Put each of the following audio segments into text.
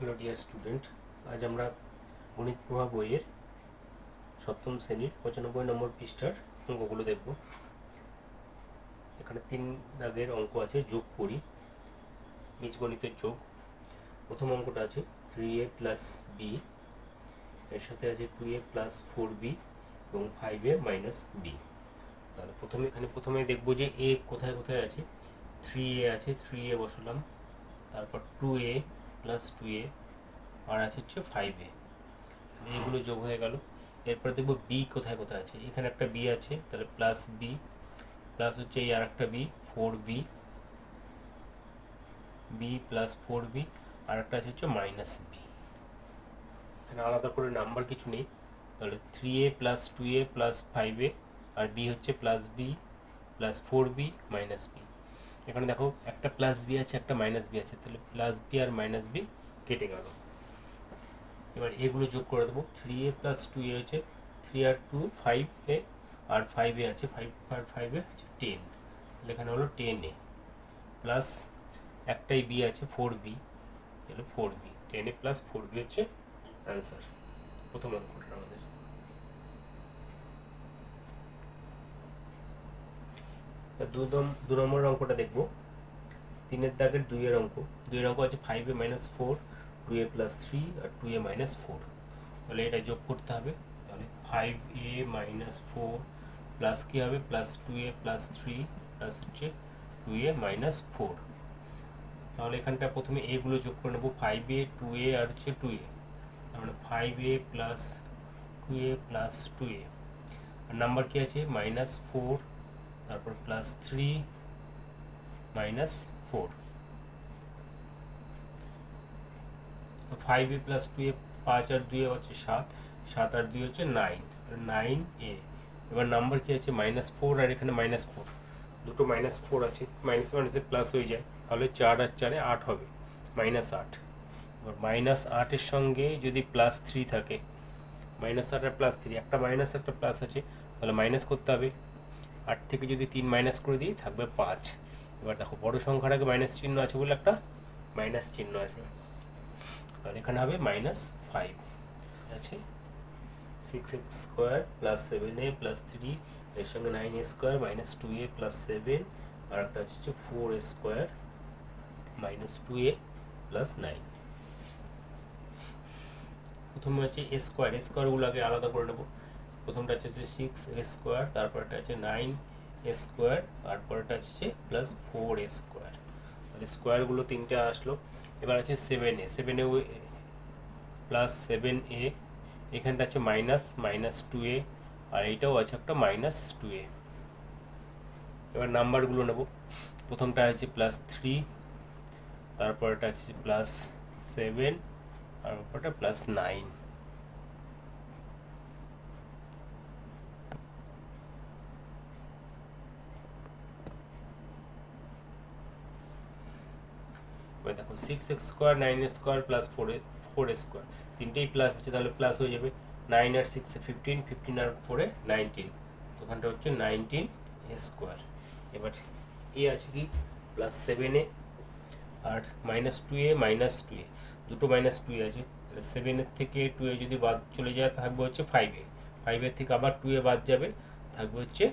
Hello dear student আজ আমরা গণিত প্রভা বইয়ের সপ্তম শ্রেণির পঁচানব্বই নম্বর পৃষ্ঠার অঙ্কগুলো দেখব। এখানে তিন দাগের অঙ্ক আছে, যোগ করি, বীজগণিতের যোগ। প্রথম অঙ্কটা আছে থ্রি এ প্লাস বি এর সাথে আছে two A plus four B এবং ফাইভ এ মাইনাস বি তাহলে প্রথমে, এখানে প্রথমে দেখব যে এ কোথায় কোথায় আছে। থ্রি এ আছে থ্রি এ বসালাম, তারপর two A plus two A আর আছে হচ্ছে ফাইভ এ এগুলো যোগ হয়ে গেল। এরপর দেখব বি কোথায় কোথায় আছে। এখানে একটা বি আছে, তাহলে প্লাস বি প্লাস হচ্ছে এই আর একটা B four B B plus four B আর একটা আছে হচ্ছে মাইনাস বি এখানে আলাদা করে নাম্বার কিছু নেই। তাহলে three A plus two A plus five A R B হচ্ছে plus B plus four B minus B এখানে দেখো, একটা প্লাস বি আছে, একটা মাইনাস বি আছে, তাহলে প্লাস বি আর মাইনাস বি কেটে গেল। এবার এগুলো যোগ করে দেবো three A plus two A হচ্ছে থ্রি আর টু ফাইভ এ আর ফাইভ এ আছে ফাইভ আর ফাইভ এ হচ্ছে টেন তাহলে এখানে হলো টেন এ প্লাস একটাই বি আছে ফোর বি তাহলে four B ten A plus four B হচ্ছে অ্যান্সার প্রথম অঙ্কটা আমাদের। দু দু নম্বর অঙ্কটা দেখব। তিনের দাগের দুইয়ের অঙ্ক। দুইয়ের অঙ্ক আছে five A minus four two A plus three R two A minus four তাহলে এটা যোগ করতে হবে। তাহলে five A minus four plus কী হবে? Plus two A plus three plus হচ্ছে টু এ মাইনাস ফোর তাহলে এখানটা প্রথমে এগুলো যোগ করে নেব। ফাইভ এ টু এ আর হচ্ছে টু এ তার মানে five A plus two A plus two A R number কী আছে? মাইনাস ফোর তারপর plus three minus four five A plus two A পাঁচ আর দুই হচ্ছে সাত সাত আর দুই হচ্ছে নাইন নাইন এ এবার নাম্বার কি আছে? মাইনাস ফোর আর এখানে মাইনাস ফোর দুটো মাইনাস ফোর আছে। মাইনাস মাইনাসে প্লাস হয়ে যায়। তাহলে চার আর চারে আট হবে। মাইনাস আট। এবার মাইনাস আটের সঙ্গে যদি প্লাস থ্রি থাকে মাইনাস আট আর প্লাস থ্রি একটা মাইনাস একটা প্লাস আছে, তাহলে মাইনাস করতে হবে। আট থেকে যদি তিন মাইনাস করে দিই, থাকবে পাঁচ। এবার দেখো, বড় সংখ্যার আগে মাইনাস চিহ্ন আছে বলে একটা মাইনাস চিহ্ন আসবে। তাহলে এখানে হবে মাইনাস ফাইভ আছে? Six X square plus seven A plus three এর সঙ্গে nine A square minus two A plus seven আর একটা হচ্ছে four A square minus two A plus nine প্রথমে আছে এ স্কোয়ার এ স্কোয়ারগুলো আগে আলাদা করে নেব। প্রথমটা হচ্ছে সিক্স স্কোয়ার তারপরটা আছে নাইন স্কোয়ার তারপরটা হচ্ছে প্লাস ফোর স্কোয়ার তাহলে স্কোয়ারগুলো তিনটে আসলো। এবার আছে seven A seven A plus seven A এখানটা আছে মাইনাস মাইনাস টু এ আর এইটাও আছে একটা মাইনাস টু এ এবার নাম্বারগুলো নেব। প্রথমটা আছে প্লাস থ্রি তারপরটা আছে প্লাস সেভেন আর উপরটা প্লাস নাইন দেখো six X square nine square plus four four square তিনটেই প্লাস আছে তাহলে প্লাস হয়ে যাবে নাইন আর সিক্সে ফিফটিন ফিফটিন আর ফোরে নাইনটিন ওখানটা হচ্ছে নাইনটিন স্কোয়ার এবার এ আছে কি? প্লাস সেভেনে আর minus two A minus two A দুটো মাইনাস টু এ আছে। তাহলে সেভেনের থেকে টু এ যদি বাদ চলে যায়, থাকবে হচ্ছে ফাইভ ফাইভের থেকে আবার টু এ বাদ যাবে, থাকবে হচ্ছে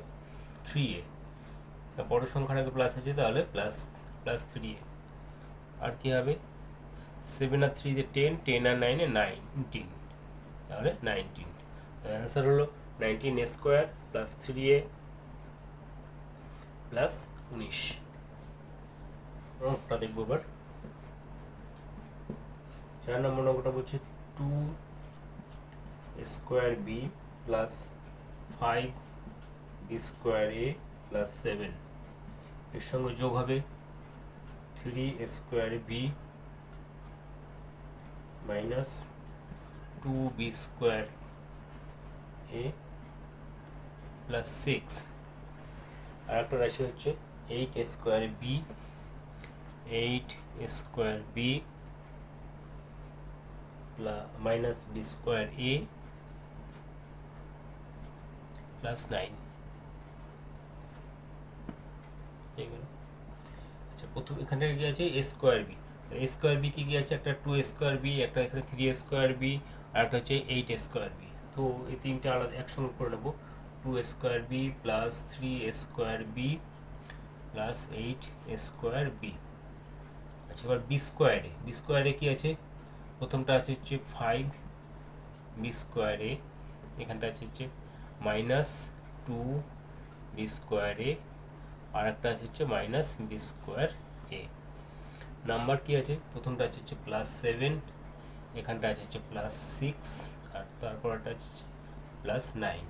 থ্রি এ বড় সংখ্যার আগে প্লাস আছে, তাহলে প্লাস প্লাস থ্রি এ আর কি হবে? সেভেন আর থ্রিতে টেন টেন আর নাইনে নাইনটিন তাহলে নাইনটিন অ্যান্সার হলো nineteen square plus three A plus উনিশ। অঙ্কটা দেখব এবার। চার নম্বর অঙ্কটা বলছে two square B plus five square A plus seven এর সঙ্গে যোগ হবে three square B minus two B square A plus six আর একটা রাশি হচ্ছে eight square B eight square B minus B square A plus nine ঠিক আছে আচ্ছা প্রথম এখানে কি আছে A square B A square B কি কি আছে একটা টু স্কোয়ার বি একটা এখানে থ্রি স্কোয়ার বি আর একটা হচ্ছে এইট স্কোয়ার বি তো এই তিনটে আলাদা একসঙ্গে করে নেব। Two square B plus three square B plus eight square B আচ্ছা এবার বি স্কোয়ারে বি স্কোয়ারে কি আছে? প্রথমটা আছে হচ্ছে ফাইভ বি স্কোয়ারে এখানটা আছে হচ্ছে মাইনাস টু বি স্কোয়ারে আর একটা আছে হচ্ছে minus B square A number কি আছে? প্রথমটা আছে হচ্ছে প্লাস সেভেন এখানটা আছে হচ্ছে প্লাস সিক্স আর তারপর একটা আছে প্লাস নাইন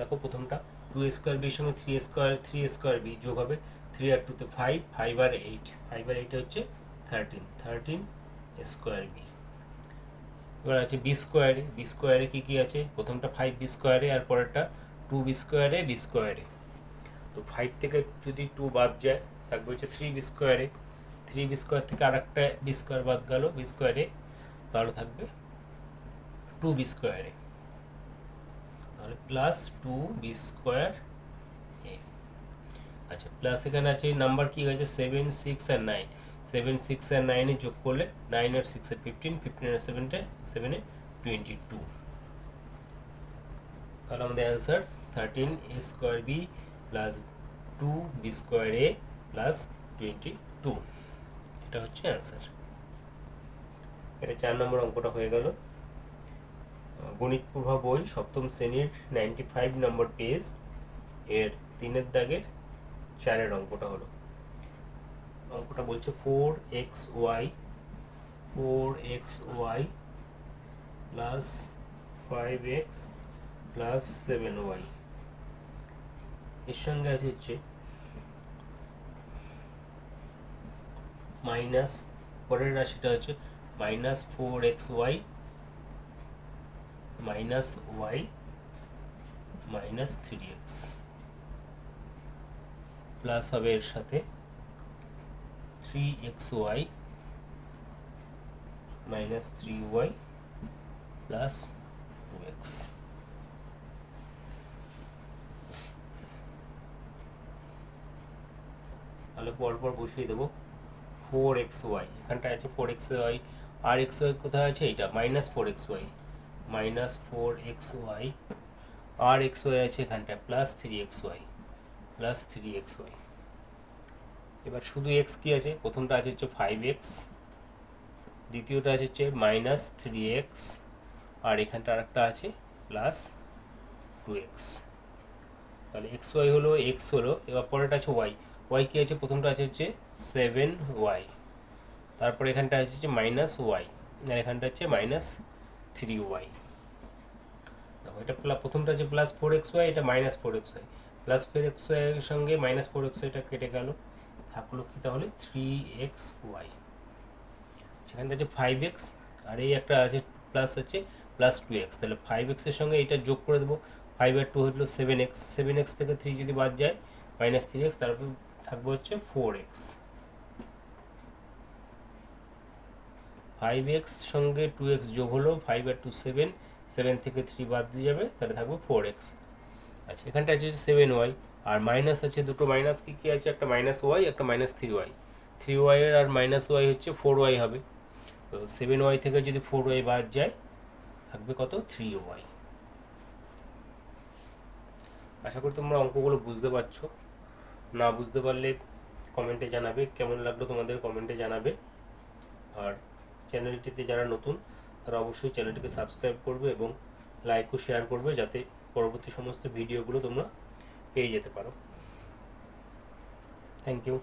দেখো প্রথমটা। টু স্কোয়ার বির সঙ্গে three square three square B যোগ হবে। থ্রি আর টুতে ফাইভ ফাইভ আর এইট ফাইভ আর এইট হচ্ছে থার্টিন থার্টিন স্কোয়ার বি এবার আছে বি স্কোয়ারে বি স্কোয়ারে কী কী আছে? প্রথমটা ফাইভ বি স্কোয়ারে আর পরেরটা টু বি স্কোয়ারে বি স্কোয়ারে তো ফাইভ থেকে যদি টু বাদ যায় থাকবে হচ্ছে থ্রি বি স্কোয়ারে থ্রি বি স্কোয়ার থেকে আর একটা বি স্কোয়ার বাদ গেল বি স্কোয়ারে তাহলে থাকবে টু বি স্কোয়ারে তাহলে প্লাস টু বি স্কোয়ার আচ্ছা প্লাস এখানে আছে নাম্বার কি হয়েছে? সেভেন সিক্স আর নাইন সেভেন সিক্স আর নাইনে যোগ করলে নাইন আর সিক্স আর ফিফটিন ফিফটিন আর সেভেনটে সেভেনে টোয়েন্টি টু তাহলে আমাদের answer thirteen A square B plus two B square A plus twenty two এটা হচ্ছে অ্যান্সার এটা চার নম্বর অঙ্কটা হয়ে গেল। গণিত প্রভাব বই সপ্তম শ্রেণির নাইনটি ফাইভ নম্বর পেজ এর তিনের দাগের চারের অঙ্কটা হলো। অঙ্কটা বলছে four X Y four X Y plus five X plus seven Y এর সঙ্গে আছে হচ্ছে মাইনাস পরের রাশিটা হচ্ছে minus four X Y minus Y minus three X plus হবে এর সাথে three X Y minus three Y plus two X তাহলে পরপর বসিয়ে দেবো ফোর এক্স ওয়াই এখানটা আছে ফোর এক্স ওয়াই আর এক্স ওয়াই কোথায় আছে? এটা minus four X Y minus four x y আর এক্স ওয়াই আছে এখানটায় plus three x y plus three x y এবার শুধু এক্স কী আছে? প্রথমটা আছে হচ্ছে ফাইভ এক্স দ্বিতীয়টা আছে হচ্ছে মাইনাস থ্রি এক্স আর এখানটা আরেকটা আছে প্লাস টু এক্স তাহলে এক্স ওয়াই হলো এক্স হলো, এবার পরেরটা আছে ওয়াই ওয়াই কী আছে? প্রথমটা আছে হচ্ছে সেভেন ওয়াই তারপর এখানটা আছে হচ্ছে মাইনাস ওয়াই আর এখানটা হচ্ছে মাইনাস থ্রি ওয়াই দেখো, এটা প্রথমটা আছে প্লাস ফোর এক্স ওয়াই এটা minus four x y plus four x ওয়াইয়ের সঙ্গে মাইনাস ফোর এক্স ওয়াইটা কেটে গেল। থাকল কি তাহলে? থ্রি এক্স ওয়াই সেখানটা আছে ফাইভ এক্স আর এই একটা আছে প্লাস আছে প্লাস টু এক্স তাহলে ফাইভ এক্সের সঙ্গে এটা যোগ করে দেবো। ফাইভ আর টু হলো সেভেন এক্স সেভেন এক্স থেকে থ্রি যদি বাদ যায় মাইনাস থ্রি এক্স তারপর থাকবে হচ্ছে ফোর এক্স ফাইভ এক্স সঙ্গে টু এক্স যোগ হলো ফাইভ আর টু সেভেন সেভেন থেকে থ্রি বাদ দিয়ে যাবে, তাহলে থাকবে ফোর এক্স আচ্ছা এখানটা আছে সেভেন ওয়াই আর মাইনাস আছে দুটো মাইনাস কি, কী আছে? একটা মাইনাস ওয়াই একটা মাইনাস থ্রি ওয়াই থ্রি ওয়াইয়ের আর মাইনাস ওয়াই হচ্ছে ফোর ওয়াই হবে। তো সেভেন ওয়াই থেকে যদি ফোর ওয়াই বাদ যায়, থাকবে কত? থ্রি ওয়াই আশা করি তোমরা অঙ্কগুলো বুঝতে পারছ। না বুঝতে পারলে কমেন্টে জানাবে, কেমন লাগল তোমাদের কমেন্টে জানাবে। আর চ্যানেলটিতে যারা নতুন, তারা অবশ্যই চ্যানেলটিকে সাবস্ক্রাইব করবে এবং লাইক ও শেয়ার করবে যাতে পরবর্তী সমস্ত ভিডিওগুলো তোমরা পেয়ে যেতে পারো। Thank you